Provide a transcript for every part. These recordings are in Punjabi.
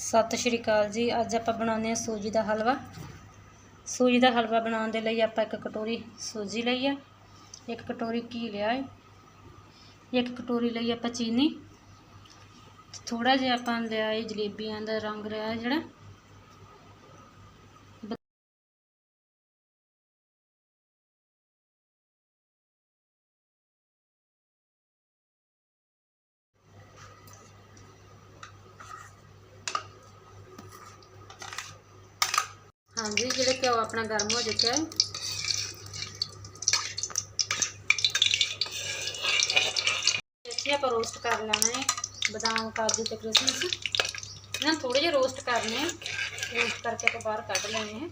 ਸਤਿ ਸ਼੍ਰੀ ਅਕਾਲ ਜੀ। ਅੱਜ ਆਪਾਂ ਬਣਾਉਂਦੇ ਹਾਂ ਸੂਜੀ ਦਾ ਹਲਵਾ। ਸੂਜੀ ਦਾ ਹਲਵਾ ਬਣਾਉਣ ਦੇ ਲਈ ਆਪਾਂ ਇੱਕ ਕਟੋਰੀ ਸੂਜੀ ਲਈ ਆ, ਇੱਕ ਕਟੋਰੀ ਘੀ ਲਿਆ ਹੈ ਇੱਕ ਕਟੋਰੀ ਲਈ ਆਪਾਂ ਚੀਨੀ ਥੋੜਾ ਜਿਹਾ ਆਪਾਂ ਲਿਆ ਹੈ ਜਲੇਬੀਆਂ ਦਾ ਰੰਗ ਰਿਹਾ ਜਿਹੜਾ। ਹਾਂਜੀ ਜਿਹੜੇ ਘਿਓ ਆਪਣਾ ਗਰਮ ਹੋ ਚੁੱਕਿਆ ਹੈ ਇੱਥੇ ਆਪਾਂ ਰੋਸਟ ਕਰ ਲੈਣਾ ਹੈ ਬਦਾਮ ਕਾਜੂ ਤੇ ਕਿਸਮਿਸ ਇਹਨਾਂ ਨੂੰ ਥੋੜੇ ਜਿਹਾ ਰੋਸਟ ਕਰਨੇ ਆ ਰੋਸਟ ਕਰਕੇ ਆਪਾਂ ਬਾਹਰ ਕੱਢ ਲੈਣੇ ਹੈ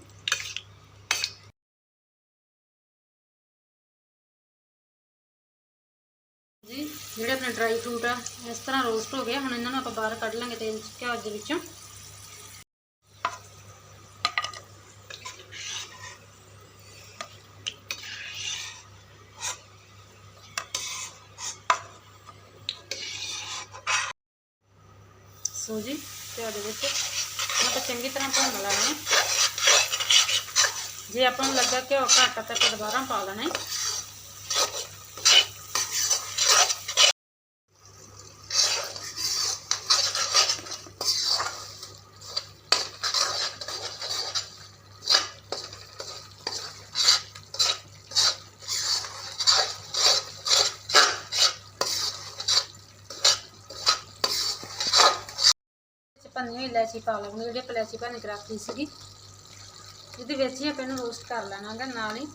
ਜੀ ਜਿਹੜੇ ਆਪਣੇ ਡਰਾਈ ਫਰੂਟ ਆ ਇਸ ਤਰ੍ਹਾਂ ਰੋਸਟ ਹੋ ਗਏ ਹੁਣ ਇਹਨਾਂ ਨੂੰ ਆਪਾਂ ਬਾਹਰ ਕੱਢ ਲਾਂਗੇ ਤੇਲ ਘਿਓ ਦੇ ਵਿੱਚੋਂ ਸੂਜੀ ਤੇ ਉਹਦੇ ਵਿੱਚ ਆਪਾਂ ਚੰਗੀ ਤਰ੍ਹਾਂ ਭੁੰਨ ਲੈਣਾ ਜੇ ਆਪਾਂ ਨੂੰ ਲੱਗਾ ਘਿਓ ਘੱਟ ਤਾਂ ਆਪਾਂ ਦੁਬਾਰਾ ਪਾ ਲੈਣਾ ਹੈ। ਵਿੱਚ ਪਾ ਲਵਾਂਗੇ, ਜਿਹੜੀ ਆਪਾਂ ਇਲਾਚੀ ਭੰਨ ਕੇ ਰੱਖੀ ਸੀਗੀ। ਇਹਦੇ ਵਿੱਚ ਹੀ ਆਪਾਂ ਇਹਨੂੰ ਰੋਸਟ ਕਰ ਲੈਣਾ ਗਾ ਨਾਲ ਹੀ।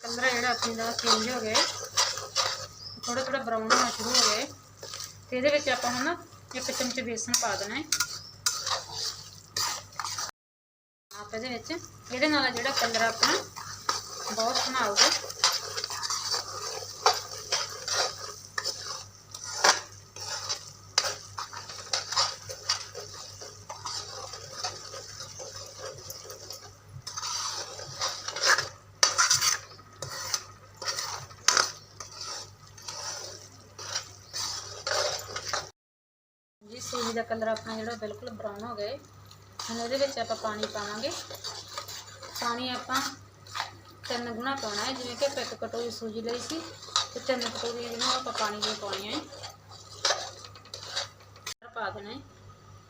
ਕਲਰ ਜਿਹੜਾ ਆਪਣੀ ਦਾ ਚੇਂਜ ਹੋ ਗਿਆ ਥੋੜਾ ਥੋੜਾ ਬਰਾਊਨ ਹੋਣਾ ਸ਼ੁਰੂ ਹੋ ਗਿਆ ਤੇ ਇਹਦੇ ਵਿੱਚ ਆਪਾਂ ਹੁਣ ਇੱਕ ਚਮਚ ਬੇਸਨ ਪਾ ਦੇਣਾ ਹੈ। ਆਪ ਇਹਦੇ ਵਿੱਚ, ਇਹਦੇ ਨਾਲ ਜਿਹੜਾ ਕਲਰ ਆਪਣਾ ਬਹੁਤ ਸੋਹਣਾ ਆਊਗਾ ਜੀ ਸੂਜੀ ਦਾ ਕਲਰ ਆਪਣਾ ਜਿਹੜਾ ਬਿਲਕੁਲ ਬਰਾਊਨ ਹੋ ਗਿਆ ਹੁਣ ਇਹਦੇ ਵਿੱਚ ਆਪਾਂ ਪਾਣੀ ਪਾਵਾਂਗੇ। ਪਾਣੀ ਆਪਾਂ ਤਿੰਨ ਗੁਣਾ ਪਾਉਣਾ ਹੈ ਜਿਵੇਂ ਕਿ ਆਪਾਂ ਇੱਕ ਕਟੋਰੀ ਸੂਜੀ ਲਈ ਸੀ ਤੇ ਤਿੰਨ ਕਟੋਰੀਆਂ ਜਿਹੜੀਆਂ ਆਪਾਂ ਪਾਣੀ ਦੀਆਂ ਪਾਉਣੀਆਂ ਹੈ ਪਾ ਦੇਣਾ ਹੈ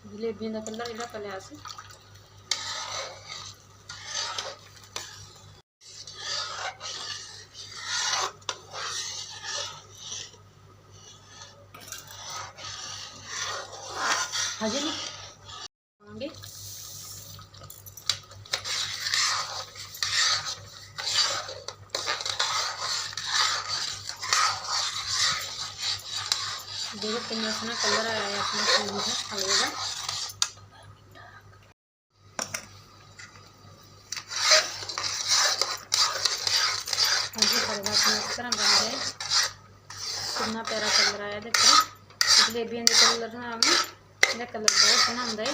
ਜਲੇਬੀਆਂ ਦਾ ਕਲਰ ਜਿਹੜਾ ਆਪਾਂ ਲਿਆ ਸੀ। हजम देखो कितना सोना कलर आया है अपने फूल का हलवे का मुझे हलवा अपना इस तरह बन जाए कितना प्यारा कलर आया, देखो। के कलर ना हमें ਇਹਦਾ ਕਲਰ ਬਹੁਤ ਸੋਹਣਾ ਹੁੰਦਾ ਹੈ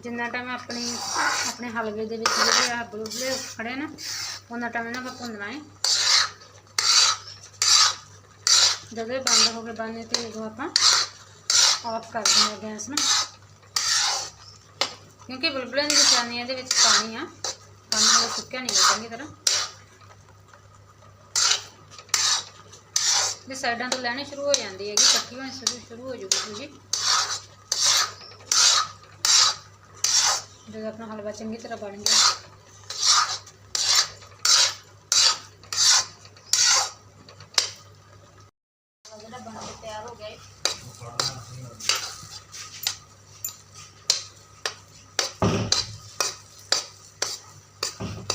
ਜਿੰਨਾ ਟਾਈਮ ਆਪਣੀ ਆਪਣੇ ਹਲਵੇ ਦੇ ਵਿੱਚ ਜਿਹੜੇ ਆ ਬਲੂਬਲੇ ਖੜੇ ਨਾ ਉਹਨਾਂ ਟਾਈਮ ਇਹਨਾਂ ਨੂੰ ਭੁੰਨਣਾ ਹੈ ਜਦੋਂ ਇਹ ਬੰਦ ਹੋ ਕੇ ਬੰਨੇ ਤੇ ਉਦੋਂ ਆਪਾਂ ਆਫ ਕਰ ਦਿੰਦੇ ਹਾਂ ਗੈਸ ਨੂੰ ਕਿਉਂਕਿ ਬੁਲਬੁਲਾਂ ਦੀ ਨਿਸ਼ਾਨੀਆਂ ਦੇ ਵਿੱਚ ਪਾਣੀ ਆ। ਪਾਣੀ ਨਾਲ ਸੁੱਕਿਆ ਨਹੀਂ ਚੰਗੀ ਤਰ੍ਹਾਂ। ਜੇ ਸਾਈਡਾਂ ਤੋਂ ਲੈਣੀ ਸ਼ੁਰੂ ਹੋ ਜਾਂਦੀ ਹੈਗੀ ਇਕੱਠੀ ਹੋਣੀ ਸ਼ੁਰੂ ਸ਼ੁਰੂ ਹੋ ਜੂਗੀ ਜੀ ਜਦੋਂ ਆਪਣਾ ਹਲਵਾ ਚੰਗੀ ਤਰ੍ਹਾਂ ਬਣ ਗਿਆ। ਜਿਹੜਾ ਬਣ ਕੇ ਤਿਆਰ ਹੋ ਗਿਆ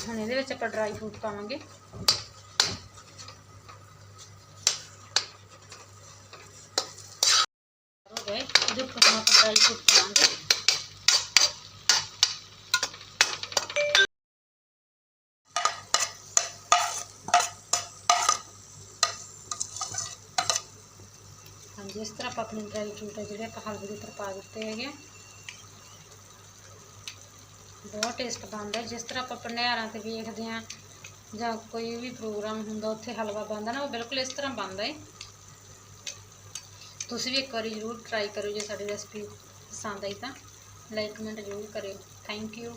हम ये आप ड्राई फ्रूट पावे हाँ जी इस तरह अपने ड्राई फ्रूट है जो हल्के उपर पा दते हैं ਬਹੁਤ ਟੇਸਟ ਬਣਦਾ। ਜਿਸ ਤਰ੍ਹਾਂ ਆਪਾਂ ਭੰਡਾਰਾਂ ਤੇ ਵੇਖਦੇ ਆ ਜਾਂ ਕੋਈ ਵੀ ਪ੍ਰੋਗਰਾਮ ਹੁੰਦਾ, ਉੱਥੇ ਹਲਵਾ ਬਣਦਾ ਨਾ, ਉਹ ਬਿਲਕੁਲ ਇਸ ਤਰ੍ਹਾਂ ਬਣਦਾ ਹੈ ਤੁਸੀਂ ਵੀ ਇੱਕ ਵਾਰੀ ਜ਼ਰੂਰ ਟਰਾਈ ਕਰੋ ਜੇ ਸਾਡੀ ਰੈਸਪੀ ਪਸੰਦ ਆਈ ਤਾਂ। ਲਾਈਕ ਕਮੈਂਟ ਜ਼ਰੂਰ ਕਰਿਓ। Thank you